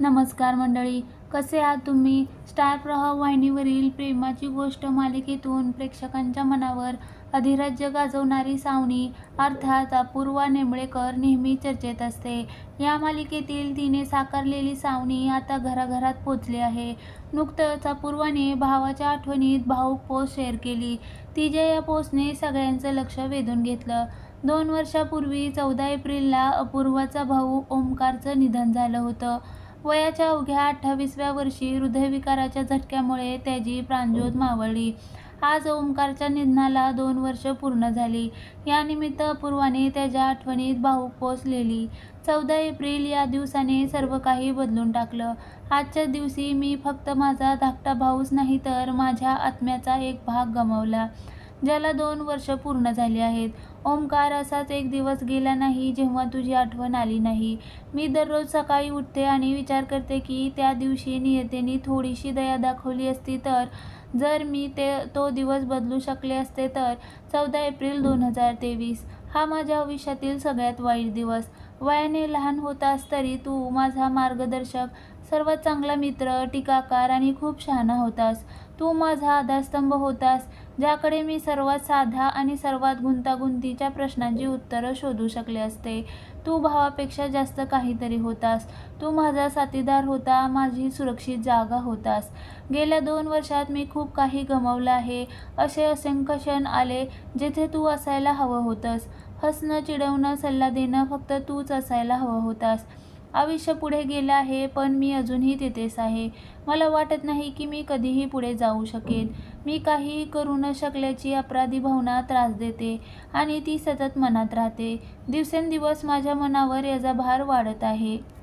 नमस्कार मंडळी कसे आहात तुम्ही? स्टार प्रवाह वाहिनीवरील प्रेमाची गोष्ट मालिकेतून प्रेक्षकांच्या मनावर अधिराज्य गाजवणारी सावणी अर्थात अपूर्वा नेंबळेकर नेहमी चर्चेत असते. या मालिकेतील तिने साकारलेली सावणी आता घराघरात पोचली आहे. नुकतंच अपूर्वाने भावाच्या आठवणीत भाऊक पोस्ट शेअर केली. तिच्या या पोस्टने सगळ्यांचं लक्ष वेधून घेतलं. दोन वर्षापूर्वी चौदा एप्रिलला अपूर्वाचा भाऊ ओमकारचं निधन झालं होतं. वयाच्या अवघ्या अठ्ठावीसव्या वर्षी हृदयविकाराच्या झटक्यामुळे त्याची प्राणज्योत मावळली. आज ओंकारच्या निधनाला दोन वर्ष पूर्ण झाली. यानिमित्त अपूर्वाने त्याच्या आठवणीत भाऊक पोचलेली चौदा एप्रिल या दिवसाने सर्व काही बदलून टाकलं. आजच्या दिवशी मी फक्त माझा धाकटा भाऊच नाही तर माझ्या आत्म्याचा एक भाग गमावला ज्याला दोन वर्ष पूर्ण झाली आहेत. ओंकार असाच एक दिवस गेला नाही जेव्हा तुझी आठवण आली नाही. मी दररोज सकाळी उठते आणि विचार करते की त्या दिवशी नियतेने थोडीशी दया दाखवली असती तर जर मी ते तो दिवस बदलू शकले असते तर चौदा एप्रिल दोन हजार तेवीस. हा माझ्या आयुष्यातील सगळ्यात वाईट दिवस. वयाने लहान होतास तरी तू माझा मार्गदर्शक सर्वात चांगला मित्र टीकाकार आणि खूप शहाणा होतास. तू माझा आधारस्तंभ होतास. ज्याकडे मी सर्वात साधा आणि सर्वात गुंतागुंतीच्या प्रश्नांची उत्तरं शोधू शकले असते. तू भावापेक्षा जास्त काहीतरी होतास. तू माझा साथीदार होता माझी सुरक्षित जागा होतास. गेल्या दोन वर्षात मी खूप काही गमावलं आहे. असे असंख्य क्षण आले जेथे तू असायला हवं होतंस. हसणं चिडवणं सल्ला देणं फक्त तूच असायला हवं होतास. आयुष्य पुढे गेलं आहे पण मी अजूनही तिथेच आहे. मला वाटत नाही की मी कधीही पुढे जाऊ शकेन. मी काहीही करू न शकल्याची अपराधी भावना त्रास देते आणि ती सतत मनात राहते. दिवसेंदिवस माझ्या मनावर याचा भार वाढत आहे.